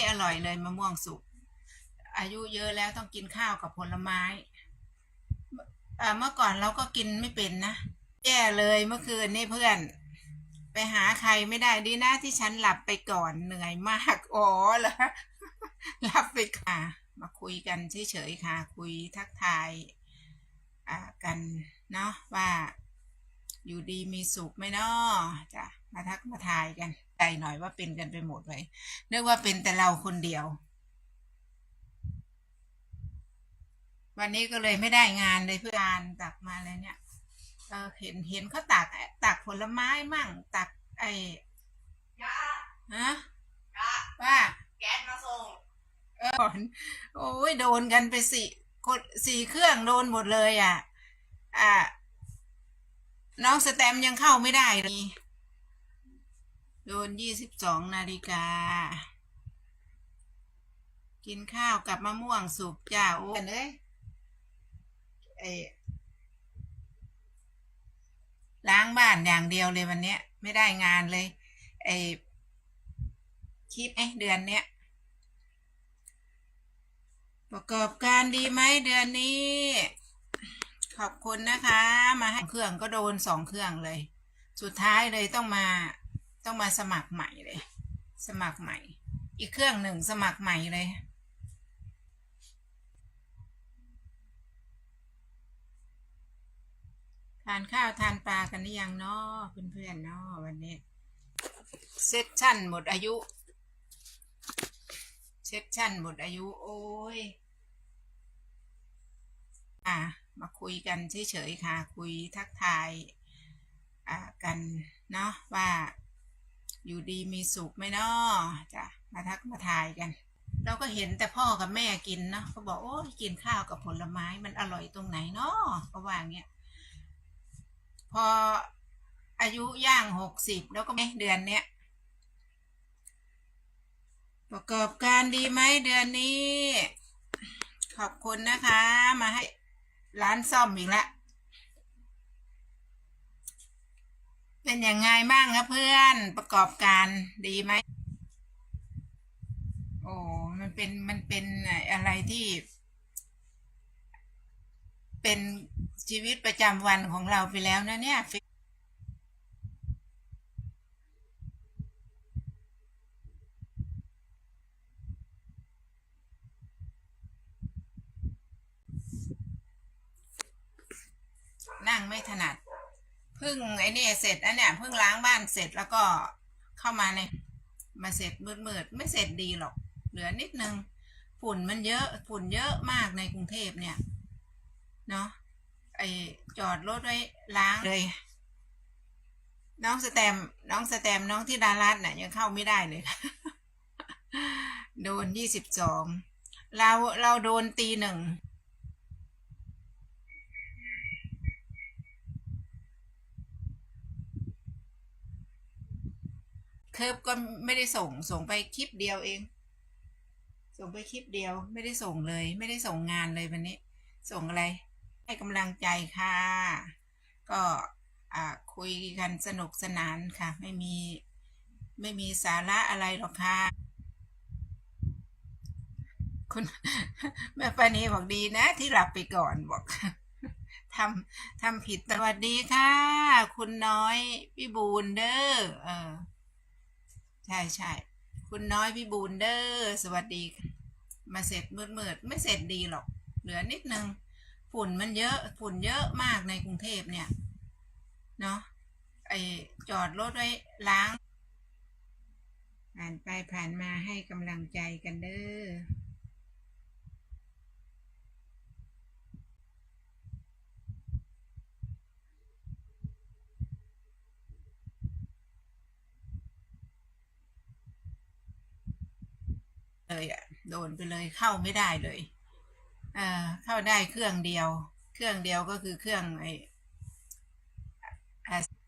ยอร่อยเลยมะม่วงสุก อายุเยอะแล้วต้องกินข้าวกับผลไม้อ่าเมื่อก่อนเราก็กินไม่เป็นนะแย่เลยเมื่อคืนนี่เพื่อน ไปหาใครไม่ได้ดีนะที่ฉันหลับไปก่อนเหนื่อยมากอ๋อเหรอหลับไปค่ะ มาคุยกันเฉยๆค่ะ คุยทักทายกันเนาะว่าอยู่ดีมีสุขไหมเนาะจ้ะ มาทักมาทายกันใจหน่อยว่าเป็นกันไปหมดเลยนึกว่าเป็นแต่เราคนเดียว วันนี้ก็เลยไม่ได้งานเลยเพื่อนตักมาเลยเนี่ยเออเห็นเห็นเขาตักตักผลไม้มั่งตักไอ้ยาฮะยาว่าแก๊สมาส่งเออโอ้ยโดนกันไปสี่คนสี่เครื่องโดนหมดเลยอะ อะน้องสแตมยังเข้าไม่ได้เลย โดนยี่สิบสองนาฬิกา กินข้าวกับมะม่วงสุกจ้าโอ้ยเอ้ยไอ้ล้างบ้านอย่างเดียวเลยวันเนี้ย ไม่ได้งานเลย ไอ้คลิปไอ้เดือนเนี้ย ประกอบการดีไหมเดือนนี้ ขอบคุณนะคะ มาให้เครื่องก็โดนสองเครื่องเลย สุดท้ายเลยต้องมา ต้องมาสมัครใหม่เลย สมัครใหม่ อีกเครื่องหนึ่งสมัครใหม่เลย ทานข้าวทานปลากันหรือยังเนาะเพื่อนๆเนาะวันนี้ เซสชั่นหมดอายุ เซสชั่นหมดอายุ โอ้ย อะ มาคุยกันเฉยๆค่ะ คุยทักทายอ่ากันเนาะว่า อยู่ดีมีสุขไหมเนาะจ้ะมาทักมาทายกัน เราก็เห็นแต่พ่อกับแม่กินเนาะเขาบอกโอ้ยกินข้าวกับผลไม้มันอร่อยตรงไหนเนาะก็ว่าอย่างเงี้ยพออายุย่างหกสิบแล้วก็ไม่เดือนเนี้ยประกอบการดีไหมเดือนนี้ ขอบคุณนะคะ มาให้ร้านซ่อมอีกแล้ว เป็นยังไงบ้างครับเพื่อนประกอบการดีไหม โอ้มันเป็นมันเป็นอะไรที่ เป็นชีวิตประจำวันของเราไปแล้วนะเนี่ยนั่งไม่ถนัด เพิ่งไอ้นี่เสร็จอันเนี้ยเพิ่งล้างบ้านเสร็จแล้วก็เข้ามาในมาเสร็จมืดๆไม่เสร็จดีหรอก เหลือนิดนึงฝุ่นมันเยอะฝุ่นเยอะมากในกรุงเทพเนี่ยเนาะไอจอดรถไว้ล้างเลย น้องสแตมน้องสแตมน้องที่ดารัตน่ะยังเข้าไม่ได้เลยโดนยี่สิบสองเราเราโดนตีหนึ่ง คิร์ฟก็ไม่ได้ส่งส่งไปคลิปเดียวเอง ส่งไปคลิปเดียว ไม่ได้ส่งเลย ไม่ได้ส่งงานเลยวันนี้ ส่งอะไร ให้กำลังใจค่ะ ก็อ่าคุยกันสนุกสนานค่ะ ไม่มีไม่มีสาระอะไรหรอกค่ะ คุณแม่ปานีบอกดีนะที่หลับไปก่อนบอกทำทำผิดสวัสดีค่ะ คุณน้อยพี่บูนเดอร์เออ ใช่ใช่คุณน้อยพี่บูนเดอร์สวัสดีมาเสร็จมืดมืดไม่เสร็จดีหรอก เหลือนิดนึง ฝุ่นมันเยอะ ฝุ่นเยอะมากในกรุงเทพเนี่ย เนาะไอจอดรถไว้ล้าง ผ่านไปผ่านมาให้กำลังใจกันเด้อ เลยอะโดนไปเลยเข้าไม่ได้เลยเอ่อเข้าได้เครื่องเดียว เครื่องเดียวก็คือเครื่องไอ้อะ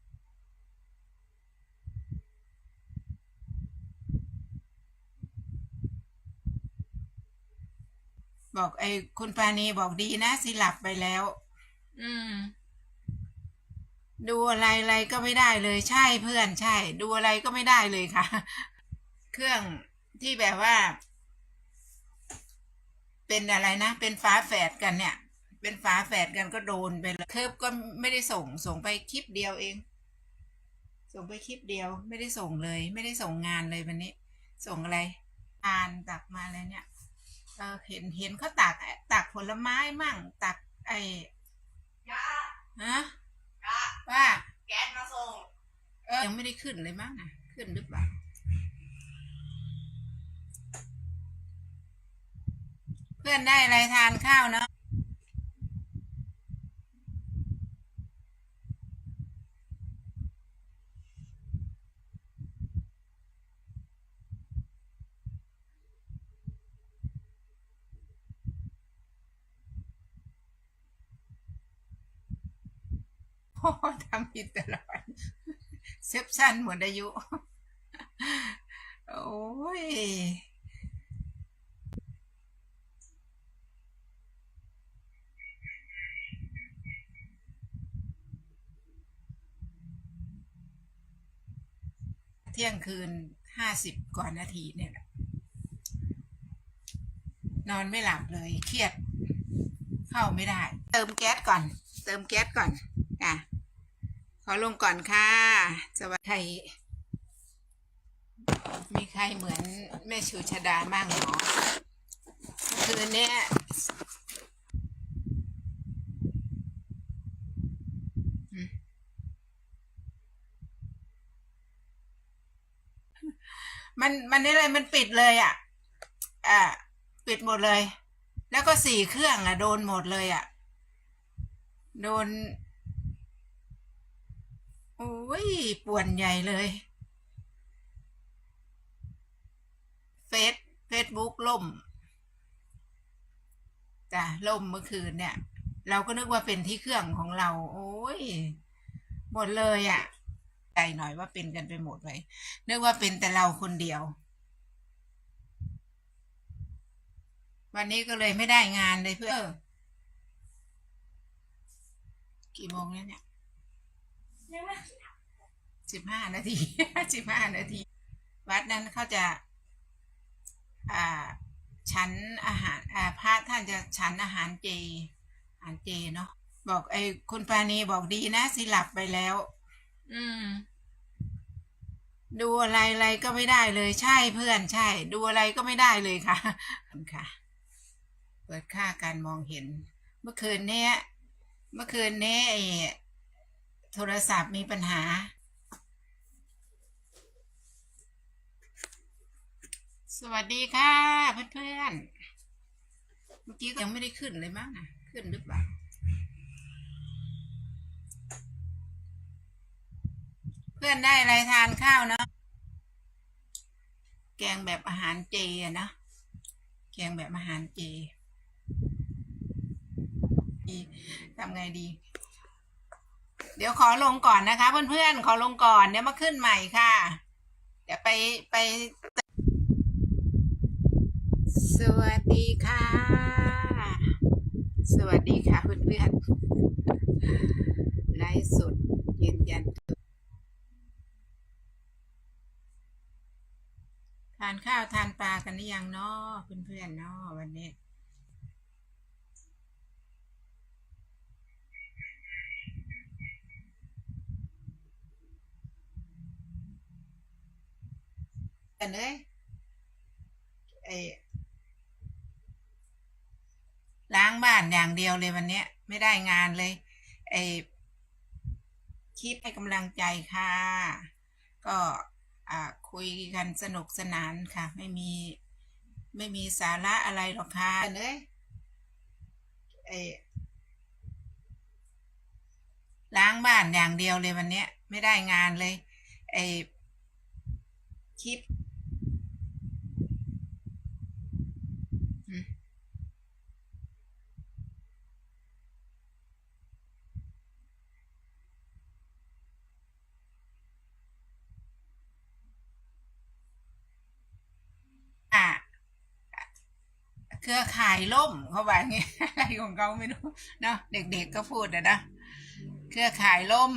บอกไอ้คุณปานีบอกดีนะสิหลับไปแล้ว อืม ดูอะไรอะไรก็ไม่ได้เลยใช่เพื่อนใช่ ดูอะไรก็ไม่ได้เลยค่ะ เครื่องที่แบบว่า เป็นอะไรนะ เป็นฟ้าแฝดกันเนี่ย เป็นฟ้าแฝดกันก็โดนไปเลยเคิร์ฟก็ไม่ได้ส่งส่งไปคลิปเดียวเอง ส่งไปคลิปเดียว ไม่ได้ส่งเลย ไม่ได้ส่งงานเลยวันนี้ ส่งอะไรอ่านตักมาอะไรเนี่ยเออเห็นเห็นเขาตักตักผลไม้มั่งตักไอ้ยาฮะยาว่าแก๊สมาส่งเออยังไม่ได้ขึ้นเลยมั้งนะขึ้นหรือเปล่า เพื่อนได้อะไรทานข้าวเนาะโอ้ทำผิดตลอดเซฟสั้นหมดอายุ โอ้ย เที่ยงคืนห้าสิบกว่านาทีเนี่ยนอนไม่หลับเลยเครียด เข้าไม่ได้ เติมแก๊สก่อน เติมแก๊สก่อนอะขอลงก่อนค่ะสวัสดีใครมีใครเหมือนแม่ชูชดาบ้างเหรอคืนนี้ยอืม มันมันนี่เลยมันปิดเลยอะอ่าปิดหมดเลย แล้วก็สี่เครื่องอะ โดนหมดเลยอะ โดนโอ้ยป่วนใหญ่เลยเฟซเฟซบุ๊กล่มจ้ะล่มเมื่อคืนเนี่ย เราก็นึกว่าเป็นที่เครื่องของเรา โอ้ยหมดเลยอะ่ะ ใจหน่อยว่าเป็นกันไปหมดเลยนึกว่าเป็นแต่เราคนเดียว วันนี้ก็เลยไม่ได้งานเลยเพื่อกี่โมงแล้วเนี่ยสิบห้านาทีสิบห้านาที วัดนั้นเขาจะอ่าชั้นอาหารอ่าพระท่านจะชั้นอาหารเจอาหารเจเนาะบอกไอ้คุณปานีบอกดีนะสิหลับไปแล้ว อืม ดูอะไรอะไรก็ไม่ได้เลย ใช่เพื่อนใช่ ดูอะไรก็ไม่ได้เลยค่ะค่ะ เปิดค่าการมองเห็น เมื่อคืนเนี้ย เมื่อคืนเนี้ไอ้โทรศัพท์มีปัญหา สวัสดีค่ะเพื่อนๆเมื่อกี้ก็ยังไม่ได้ขึ้นเลยมั้งนะขึ้นหรือเปล่า พื่อนได้อะไรทานข้าวเนาะแกงแบบอาหารเจอะนะแกงแบบอาหารเจทำไงดี เดี๋ยวขอลงก่อนนะคะ เพื่อนๆ ขอลงก่อนเดี๋ยวมาขึ้นใหม่ค่ะ เดี๋ยวไปไป สวัสดีค่ะ สวัสดีค่ะเพื่อนๆไลฟ์สดยืนยัน ทานข้าวทานปลากันหรือยังเนาะเพื่อนๆเนาะวันนี้กันเลยไอ้ล้างบ้านอย่างเดียวเลยวันนี้ไม่ได้งานเลย ไอ้คลิปให้กำลังใจค่ะ ก็ คุยกันสนุกสนานค่ะ ไม่มีไม่มีสาระอะไรหรอกค่ะกันเลยไอ้ล้างบ้านอย่างเดียวเลยวันเนี้ยไม่ได้งานเลยไอ้คลิป เครือข่ายล่มเขาว่าอย่างเงี้ยอะไรของเขาไม่รู้เนาะเด็กๆก็พูดอะนะเครือข่ายล่ม